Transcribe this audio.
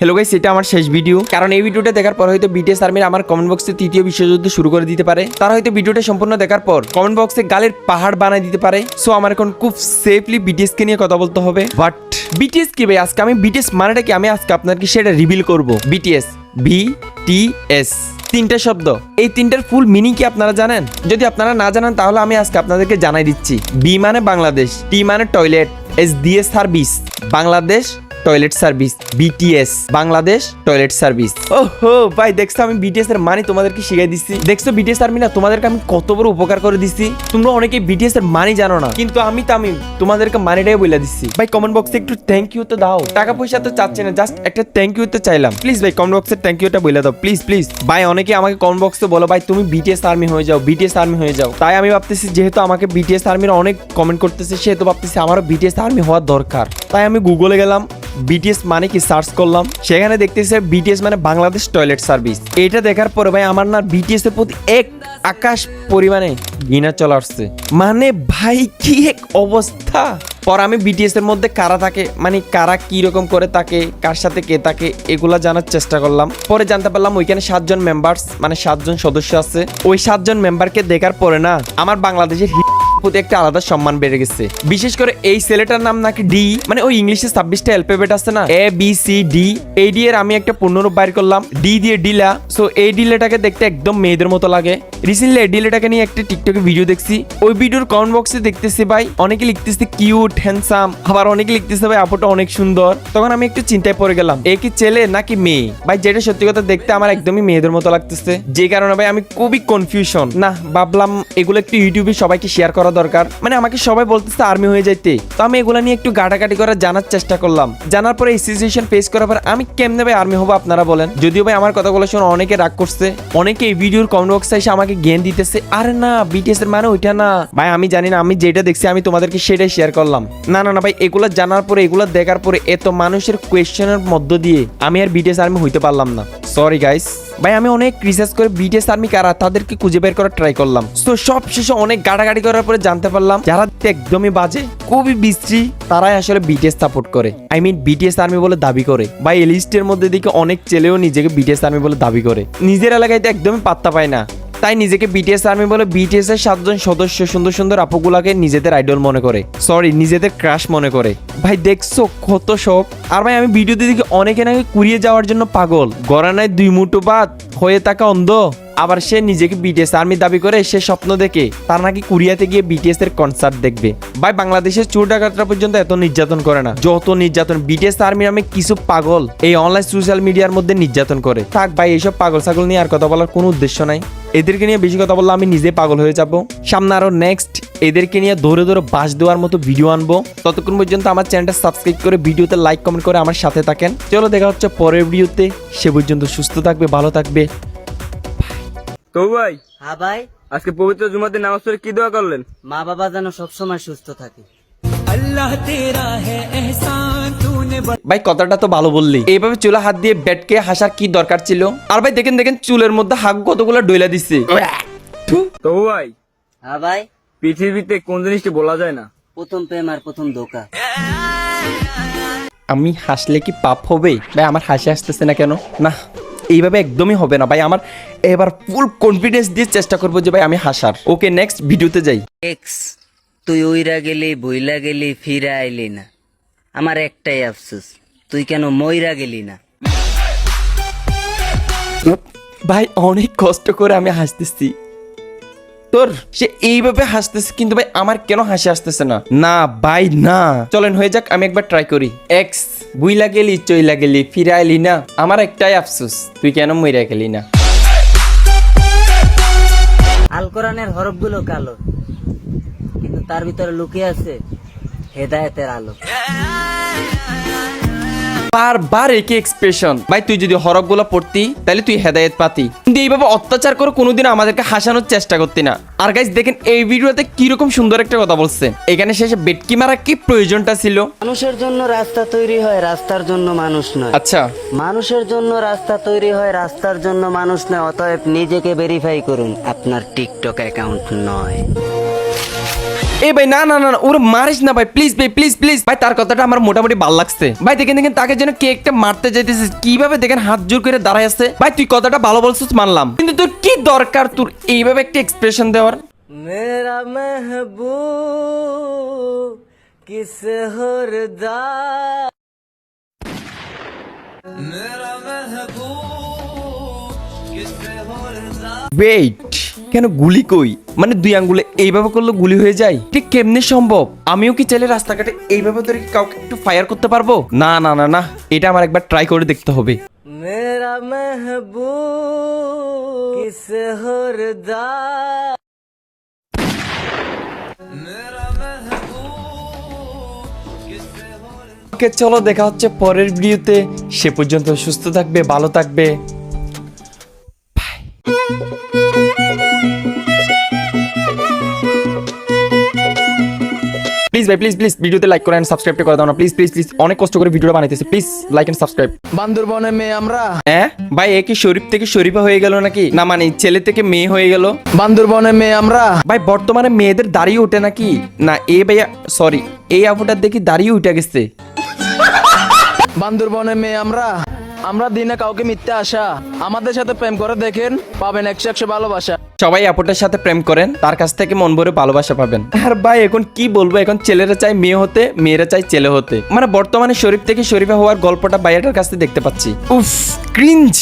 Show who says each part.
Speaker 1: Hello guys এটা আমার শেষ ভিডিও কারণ এই ভিডিওটা দেখার পর হয়তো বিটিএস আর্মির আমার কমেন্ট বক্সে তৃতীয় বিশ্বযুদ্ধ শুরু করে দিতে পারে। তারা হয়তো ভিডিওটা সম্পূর্ণ দেখার পর কমেন্ট বক্সে গালের পাহাড় বানাই দিতে পারে। সো আমার এখন খুব সেফলি বিটিএস কে নিয়ে কথা বলতে হবে। বাট বিটিএস কি ভাই? আজকে আমি বিটিএস মানেটা কি? আমি আজকে আপনাকে সেটা রিভিল করব। বিটিএস বি টি এস তিনটা শব্দ। এই তিনটার ফুল মিনিং কি আপনারা জানেন? যদি আপনারা না জানেন, তাহলে আমি আজকে আপনাদেরকে জানাই দিচ্ছি। বি মানে বাংলাদেশ টি মানে টয়লেট এস দিয়ে service Bangladesh toilet service BTS Bangladesh toilet service ওহো, ভাই, দেখছ আমি বিটিএস এর মানে তোমাদেরকে শিখাই দিচ্ছি। দেখছ বিটিএস আর্মি না তোমাদেরকে আমি কত বড় উপকার করে দিচ্ছি। তোমরা অনেকে বিটিএস এর মানে জানো না, কিন্তু আমি তো আমি তোমাদেরকে মানেটাই বলে দিচ্ছি। ভাই কমেন্ট বক্সে একটু থ্যাংক ইউ তো দাও। টাকা পয়সা তো চাচ্ছি না জাস্ট একটা থ্যাংক ইউ তো চাইলাম। প্লিজ ভাই কমেন্ট বক্সে থ্যাংক ইউটা বলে দাও প্লিজ প্লিজ ভাই অনেকে আমাকে কমেন্ট বক্সে বলো, ভাই, তুমি বিটিএস আর্মি হয়ে যাও বিটিএস আর্মি হয়ে যাও। তাই আমি ভাবতেছি, যেহেতু আমাকে বিটিএস আর্মির অনেক কমেন্ট করতেছে সেহেতু ভাবতেছি আমারও বিটিএস আর্মি হওয়ার দরকার। তাই আমি গুগলে গেলাম বিটিএস মানে কি সার্চ করলাম? সেখানে দেখতেছি বিটিএস মানে বাংলাদেশ টয়লেট সার্ভিস এটা দেখার পরে ভাই আমার না বিটিএস এর প্রতি এক আকাশ পরিমাণে ঘৃণা চলে আসছে। মানে ভাই, কি এক অবস্থা? পর আমি বিটিএস এর মধ্যে কারা থাকে মানে কারা কি রকম করে থাকে, কার সাথে কে থাকে, এগুলা জানার চেষ্টা করলাম। পরে জানতে পারলাম ওইখানে সাতজন মেম্বার্স মানে সাতজন সদস্য আছে। ওই সাতজন মেম্বারকে দেখার পরে না, আমার বাংলাদেশের প্রতি একটা আলাদা সম্মান বেড়ে গেছে। বিশেষ করে এই ছেলেটার নাম নাকি ডি মানে ওই ইংলিশে ছাব্বিশটা অ্যালফাবেট আছে না? এ, বি, সি, ডি, এই ডি এর আমি একটা পূর্ণরূপ বাইর করলাম। ডি দিয়ে ডিলা। সো এই ডিলেটাকে দেখতে একদম মেয়েদের মতো লাগে। রিসেন্টলি এই ডিলেটাকে নিয়ে একটা টিকটকে ভিডিও দেখছি। ওই ভিডিওর কমেন্ট বক্সে দেখতেছি ভাই, অনেকে লিখতেছে কিউট হ্যান্ডসাম আবার অনেকে লিখতেছে ভাই, আপুটা অনেক সুন্দর। তখন আমি একটু চিন্তায় পড়ে গেলাম, এ কি ছেলে নাকি মেয়ে? ভাই, যেটা সত্যি কথা দেখতে আমার একদমই মেয়েদের মতো লাগতেছে। যে কারণে ভাই, আমি খুবই কনফিউশন না, ভাবলাম এগুলো একটু ইউটিউবে সবাইকে শেয়ার করা দরকার। মানে আমাকে সবাই বলতেছে আর্মি হয়ে যাইতে। তো আমি এগুলো নিয়ে একটু গাটাগাটি করে জানার চেষ্টা করলাম। জানার পরে এই সিচুয়েশন ফেস করার পর আমি কেমনে ভাই আর্মি হব আপনারা বলেন? যদিও ভাই আমার কথাগুলো শুনে অনেকে রাগ করছে। অনেকে এই ভিডিওর কমেন্ট বক্সে এসে আমাকে জ্ঞান দিতেছে, আরে না বিটিএস এর মানে ওইটা না। ভাই, আমি জানি না, আমি যেটা দেখছি, আমি তোমাদেরকে সেটাই শেয়ার করলাম। না না না, ভাই, এগুলো জানার পরে, এগুলো দেখার পরে এত মানুষের কোয়েশ্চেনের মধ্য দিয়ে আমি আর বিটিএস আর্মি হইতে পারলাম না। সরি গাইস ভাই, আমি অনেক রিসার্চ করে বিটিএস আর্মি কারা, তাদেরকে খুঁজে বের করার ট্রাই করলাম। তো সব শেষে অনেক গাড়াগাড়ি করার পরে জানতে পারলাম, যারা একদমই বাজে, খুবই বিশ্রী, তারাই আসলে বিটিএস সাপোর্ট করে। আই মিন বিটিএস আর্মি বলে দাবি করে। ভাই এই লিস্টের মধ্যে দিকে অনেক ছেলেও নিজেকে বিটিএস আর্মি বলে দাবি করে। নিজের এলাকায় তো একদমই পাত্তা পায় না। তাই নিজেকে বিটিএস আর্মি বলে বিটিএস এর সাতজন সদস্য, সুন্দর সুন্দর আপুগুলাকে নিজেদের আইডল মনে করে। সরি নিজেদের ক্রাশ মনে করে। ভাই, দেখছ কত শখ আর ভাই, আমি ভিডিওতে দেখি অনেকে নাকি কুড়িয়ে যাওয়ার জন্য পাগল। গড়ানায় দুই মুঠো বাদ হয়ে থাকা অন্ধ। আবার সে নিজেকে বিটিএস আর্মি দাবি করে সে স্বপ্ন দেখে। তার নাকি কুরিয়াতে গিয়ে বিটিএস এর কনসার্ট দেখবে। ভাই বাংলাদেশের চোর ডাকাতরা পর্যন্ত এত নির্যাতন করে না। যত নির্যাতন বিটিএস আর্মি নামে কিছু পাগল এই অনলাইন সোশ্যাল মিডিয়ার মধ্যে নির্যাতন করে। থাক ভাই, এইসব পাগল ছাগল নিয়ে আর কথা বলার কোনো উদ্দেশ্য নাই। এদেরকে নিয়ে বেশি কথা বললে আমি নিজে পাগল হয়ে যাব। সামনে আরও নেক্সট এদেরকে নিয়ে ধরে ধরে বাস দেওয়ার মতো ভিডিও আনব। ততক্ষণ পর্যন্ত আমার চ্যানেলটা সাবস্ক্রাইব করে ভিডিওতে লাইক কমেন্ট করে আমার সাথে থাকেন। চলো দেখা হচ্ছে পরের ভিডিওতে সে পর্যন্ত সুস্থ থাকবে, ভালো থাকবে।
Speaker 2: তো ভাই
Speaker 3: হ্যাঁ ভাই।
Speaker 2: আজকে পবিত্র জুমাতে নামাজ পড়ে কি দোয়া করলেন?
Speaker 3: মা বাবা যেন সবসময় সুস্থ থাকে।
Speaker 1: ভাই কথাটা তো ভালো বললি। এইভাবে চুলা হাত দিয়ে ব্যাটকে হাসার কি দরকার ছিল? আর ভাই দেখেন দেখেন চুলের মধ্যে হাগ কতগুলো ডইলা দিচ্ছে
Speaker 2: তো ভাই
Speaker 3: হ্যাঁ ভাই।
Speaker 2: পৃথিবীতে কোন জিনিসটি বলা যায় না?
Speaker 3: প্রথম প্রেম আর প্রথম ধোকা।
Speaker 1: আমি হাসলে কি পাপ হবে? ভাই আমার হাসি আসতেছে না কেন? না। এইভাবে একদমই হবে না। ভাই আমার এবার ফুল কনফিডেন্স দিয়ে চেষ্টা করব যে ভাই আমি হাসার। ওকে নেক্সট ভিডিওতে যাই।
Speaker 3: এক্স তুই ওইরা গেলি বইলা গেলি ফিরা আইলি না। আমার একটাই আফসোস তুই কেন মইরা গেলি না?
Speaker 1: ভাই অনেক কষ্ট করে আমি হাসতেছি। তোর? সে এইভাবে হাসতেছে কিন্তু ভাই আমার কেন হাসি আসতেছে না? না ভাই না। চলেন হয়ে যাক আমি একবার ট্রাই করি। এক্স বুইলা গেলি চইলা গেলি ফিরে আইলি না। আমার একটাই আফসোস তুই কেন মইরা গেলি না?
Speaker 3: আল কোরআনের হরফগুলো কালো কিন্তু তার ভিতরে লুকিয়ে আছে হেদায়েতের আলো।
Speaker 1: বারবার একই এক্সপ্রেশন ভাই তুই যদি হরফগুলো পড়তি তাহলে তুই হেদায়েত পাতি। কিন্তু এইভাবে অত্যাচার করে কোনোদিন আমাদেরকে হাসানোর চেষ্টা করতি না। আর গাইজ দেখেন এই ভিডিওতে কীরকম সুন্দর একটা কথা বলছে। এখানে শেষে বেটকি মারা কি প্রয়োজনটা ছিল?
Speaker 3: মানুষের জন্য রাস্তা তৈরি হয় রাস্তার জন্য মানুষ নয়।
Speaker 1: আচ্ছা।
Speaker 3: মানুষের জন্য রাস্তা তৈরি হয় রাস্তার জন্য মানুষ নয় অতএব নিজেকে ভেরিফাই করুন আপনার টিকটক অ্যাকাউন্ট নয়।
Speaker 1: এই ভাই না না না ওর মারিস না ভাই প্লিজ ভাই প্লিজ প্লিজ ভাই তার কথাটা আমার মোটামুটি ভালো লাগছে। ভাই দেখেন দেখেন তাকে যেন কেকটা মারতে যাইতেছে কীভাবে দেখেন হাত জোর করে দাঁড়ায় আছে। ভাই তুই কথাটা ভালো বলছিস মানলাম। কিন্তু তোর কি দরকার তোর এইভাবে একটা এক্সপ্রেশন দেওয়ার?
Speaker 3: মেরা মেহবুব কিস হরদা মেরা মেহবুব কিস হরদা
Speaker 1: ওয়েট কেন গুলি কই? মানে দুই আঙ্গুলে এইভাবে করলে গুলি হয়ে যায়? ঠিক কেমনে সম্ভব? আমিও কি চাইলে রাস্তাঘাটে এইভাবে ধরে কাউকে একটু ফায়ার করতে পারব? না না না না। এটা আমার একবার ট্রাই করে দেখতে হবে। ওকে চলো দেখা হচ্ছে পরের ভিডিওতে সে পর্যন্ত সুস্থ থাকবে ভালো থাকবে। প্লিজ ভাই প্লিজ প্লিজ ভিডিওতে লাইক করে সাবস্ক্রাইব করে দাও না। প্লিজ প্লিজ প্লিজ অনেক কষ্ট করে ভিডিওটা বানাইতেছে। প্লিজ লাইক এন্ড সাবস্ক্রাইব
Speaker 4: বান্দরবনের মেয়ে আমরা।
Speaker 1: হ্যাঁ? ভাই এ কি শরীফ থেকে শরীফা হয়ে গেল নাকি? না মানে ছেলে থেকে মেয়ে হয়ে গেল।
Speaker 4: বান্দরবনের মেয়ে আমরা।
Speaker 1: ভাই বর্তমানে মেয়েদের দাঁড়িয়ে ওঠে নাকি? না এ ভাইয়া সরি এই আপুটার দেখি দাঁড়িয়ে উঠে গেছে।
Speaker 4: বান্দরবনের মেয়ে আমরা। আমরা দিনে কাউকে মিথ্যে আসা আমাদের সাথে প্রেম করে দেখেন, পাবেন একশো একশো ভালোবাসা।
Speaker 1: সবাই আপুটার সাথে প্রেম করেন, তার কাছ থেকে মন ভরে ভালোবাসা পাবেন। আর ভাই, এখন কি বলব? এখন ছেলেরা চাই মেয়ে হতে, মেয়েরা চাই ছেলে হতে। মানে বর্তমানে শরীফ থেকে শরীফা হওয়ার গল্পটা বাইরেটার কাছ থেকে দেখতে পাচ্ছি। উফ ক্রিঞ্জ